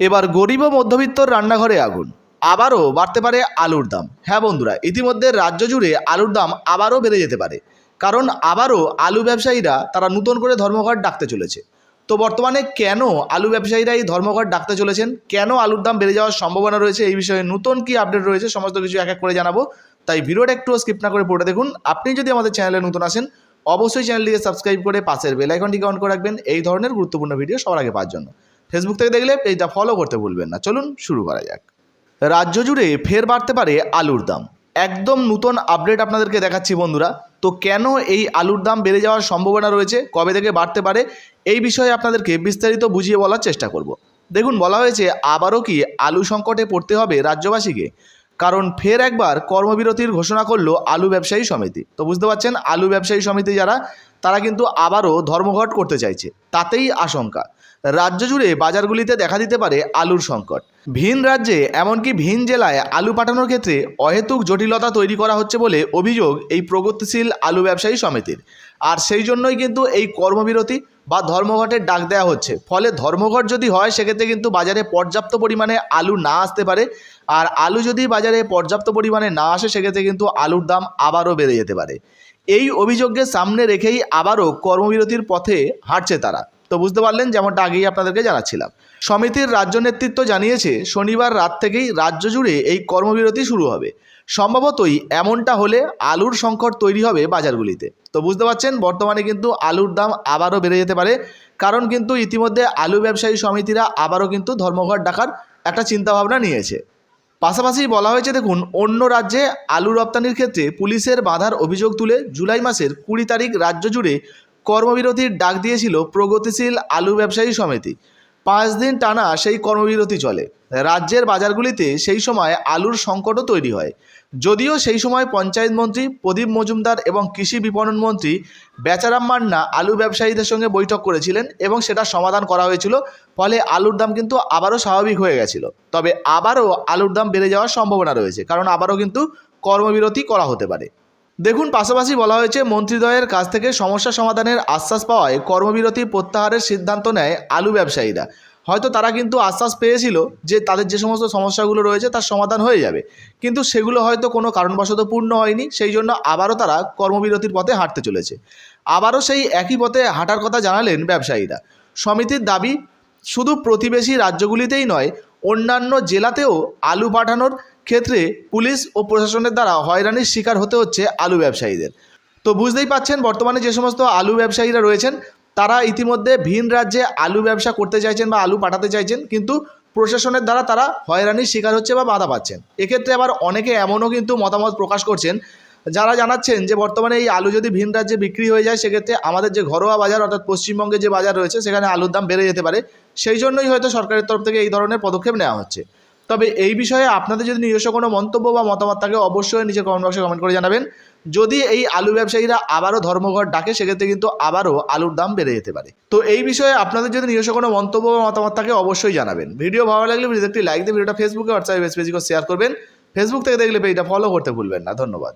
এবার গরিব ও মধ্যবিত্তর রান্নাঘরে আগুন। আবারও বাড়তে পারে আলুর দাম। হ্যাঁ বন্ধুরা, ইতিমধ্যে রাজ্য জুড়ে আলুর দাম আবারও বেড়ে যেতে পারে। কারণ আবারও আলু ব্যবসায়ীরা তারা নতুন করে ধর্মঘট ডাকতে চলেছে। তো বর্তমানে কেন আলু ব্যবসায়ীরা এই ধর্মঘট ডাকতে চলেছেন? কেন আলুর দাম বেড়ে যাওয়ার সম্ভাবনা রয়েছে? এই বিষয়ে নতুন কি আপডেট রয়েছে? সমস্ত কিছু এক এক করে জানাব। তাই ভিডিওটা একটু স্কিপ না করে পড়ে দেখুন। আপনি যদি আমাদের চ্যানেলে নতুন আসেন, অবশ্যই চ্যানেলটিকে সাবস্ক্রাইব করে পাশের বেল অন করে রাখবেন। এই ধরনের গুরুত্বপূর্ণ ভিডিও সবার আগে পাওয়ার জন্য। ফেসবুক থেকে দেখলে পেজটা ফলো করতে ভুলবেন না। চলুন শুরু করা যাক। রাজ্য জুড়ে ফের বাড়তে পারে আলুর দাম। একদম নতুন আপডেট আপনাদেরকে দেখাচ্ছি বন্ধুরা। তো কেন এই আলুর দাম বেড়ে যাওয়ার সম্ভাবনা রয়েছে? কবে থেকে বাড়তে পারে? এই বিষয়ে আপনাদেরকে বিস্তারিত বুঝিয়ে বলার চেষ্টা করব। দেখুন, বলা হয়েছে আবারও কি আলু সংকটে পড়তে হবে রাজ্যবাসীকে? কারণ ফের একবার কর্মবিরতির ঘোষণা করল আলু ব্যবসায়ী সমিতি। তো বুঝতে পারছেন, আলু ব্যবসায়ী সমিতি যারা, তারা কিন্তু আবারও ধর্মঘট করতে চাইছে। তাতেই আশঙ্কা। রাজ্য জুড়ে বাজারগুলিতে দেখা দিতে পারে আলুর সংকট। ভিন রাজ্যে, এমনকি ভিন জেলায় আলু পাঠানোর ক্ষেত্রে অহেতুক জটিলতা তৈরি করা হচ্ছে বলে অভিযোগ এই প্রগতিশীল আলু ব্যবসায়ী সমিতির। আর সেই জন্যই কিন্তু এই কর্মবিরতি বা ধর্মঘটের ডাক দেওয়া হচ্ছে। ফলে ধর্মঘট যদি হয়, সেক্ষেত্রে কিন্তু বাজারে পর্যাপ্ত পরিমাণে আলু না আসতে পারে। আর আলু যদি বাজারে পর্যাপ্ত পরিমাণে না আসে, সেক্ষেত্রে কিন্তু আলুর দাম আবারও বেড়ে যেতে পারে। এই অভিযোগকে সামনে রেখেই আবারও কর্মবিরতির পথে হাঁটছে তারা। তো বুঝতে পারলেন যেমনটা আগেই আপনাদেরকে জানাচ্ছিলাম। সমিতির রাজ্য নেতৃত্ব জানিয়েছে, শনিবার রাত থেকেই রাজ্য জুড়ে এই কর্মবিরতি শুরু হবে। সম্ভবতই এমনটা হলে আলুর সংকট তৈরি হবে বাজারগুলিতে। তো বুঝতে পারছেন, বর্তমানে কিন্তু আলুর দাম আবারও বেড়ে যেতে পারে। কারণ কিন্তু ইতিমধ্যে আলু ব্যবসায়ী সমিতিরা আবারও কিন্তু ধর্মঘট ডাকার একটা চিন্তাভাবনা নিয়েছে। পাশাপাশি বলা হয়েছে, দেখুন, অন্য রাজ্যে আলু রপ্তানির ক্ষেত্রে পুলিশের বাধার অভিযোগ তুলে জুলাই মাসের কুড়ি তারিখ রাজ্য জুড়ে কর্মবিরতির ডাক দিয়েছিল প্রগতিশীল আলু ব্যবসায়ী সমিতি। পাঁচ দিন টানা সেই কর্মবিরতি চলে। রাজ্যের বাজারগুলিতে সেই সময় আলুর সংকটও তৈরি হয়। যদিও সেই সময় পঞ্চায়েত মন্ত্রী, প্রদীপ মজুমদার এবং কৃষি বিপণন মন্ত্রী বেচারাম মান্না আলু ব্যবসায়ীদের সঙ্গে বৈঠক করেছিলেন এবং সেটা সমাধান করা হয়েছিল, ফলে আলুর দাম কিন্তু আবারও স্বাভাবিক হয়ে গেছিল। তবে আবারও আলুর দাম বেড়ে যাওয়ার সম্ভাবনা রয়েছে, কারণ আবারও কিন্তু কর্মবিরতি করা হতে পারে। দেখুন, পাশাপাশি বলা হয়েছে, মন্ত্রীদ্বয়ের কাছ থেকে সমস্যা সমাধানের আশ্বাস পাওয়ায় কর্মবিরতি প্রত্যাহারের সিদ্ধান্ত নেয় আলু ব্যবসায়ীরা। হয়তো তারা কিন্তু আশ্বাস পেয়েছিল যে তাদের যে সমস্ত সমস্যাগুলো রয়েছে, তার সমাধান হয়ে যাবে। কিন্তু সেগুলো হয়তো কোনো কারণবশত পূর্ণ হয়নি, সেই জন্য আবারও তারা কর্মবিরতির পথে হাঁটতে চলেছে। আবারও সেই একই পথে হাঁটার কথা জানালেন ব্যবসায়ীরা। সমিতির দাবি, শুধু প্রতিবেশী রাজ্যগুলিতেই নয়, অন্যান্য জেলাতেও আলু পাঠানোর ক্ষেত্রে পুলিশ ও প্রশাসনের দ্বারা হয়রানির শিকার হতে হচ্ছে আলু ব্যবসায়ীদের। তো বুঝতেই পাচ্ছেন, বর্তমানে যে সমস্ত আলু ব্যবসায়ীরা রয়েছেন, তারা ইতিমধ্যে ভিন রাজ্যে আলু ব্যবসা করতে চাইছেন বা আলু পাঠাতে চাইছেন, কিন্তু প্রশাসনের দ্বারা তারা হয়রানির শিকার হচ্ছে বা বাধা পাচ্ছেন। এক্ষেত্রে আবার অনেকে এমনও কিন্তু মতামত প্রকাশ করছেন, যারা জানাচ্ছেন যে বর্তমানে এই আলু যদি ভিন রাজ্যে বিক্রি হয়ে যায়, সেক্ষেত্রে আমাদের যে ঘরোয়া বাজার, অর্থাৎ পশ্চিমবঙ্গে যে বাজার রয়েছে, সেখানে আলুর দাম বেড়ে যেতে পারে। সেই জন্যই হয়তো সরকারের তরফ থেকে এই ধরনের পদক্ষেপ নেওয়া হচ্ছে। তবে এই বিষয়ে আপনাদের যদি নিজস্ব কোনো মন্তব্য বা মতামত থাকে, অবশ্যই নিজের কমেন্ট বক্সে কমেন্ট করে জানাবেন। যদি এই আলু ব্যবসায়ীরা আবারও ধর্মঘট ডাকে, সেক্ষেত্রে কিন্তু আবারও আলুর দাম বেড়ে যেতে পারে। তো এই বিষয়ে আপনাদের যদি নিজস্ব কোনো মন্তব্য বা মতামত থাকে, অবশ্যই জানাবেন। ভিডিও ভালো লাগলে ভিডিওতে একটি লাইক দিয়ে ভিডিওটা ফেসবুকে হোয়াটসঅ্যাপে পেজ করে শেয়ার করবেন। ফেসবুক থেকে দেখলে পেজটা ফলো করতে ভুলবেন না। ধন্যবাদ।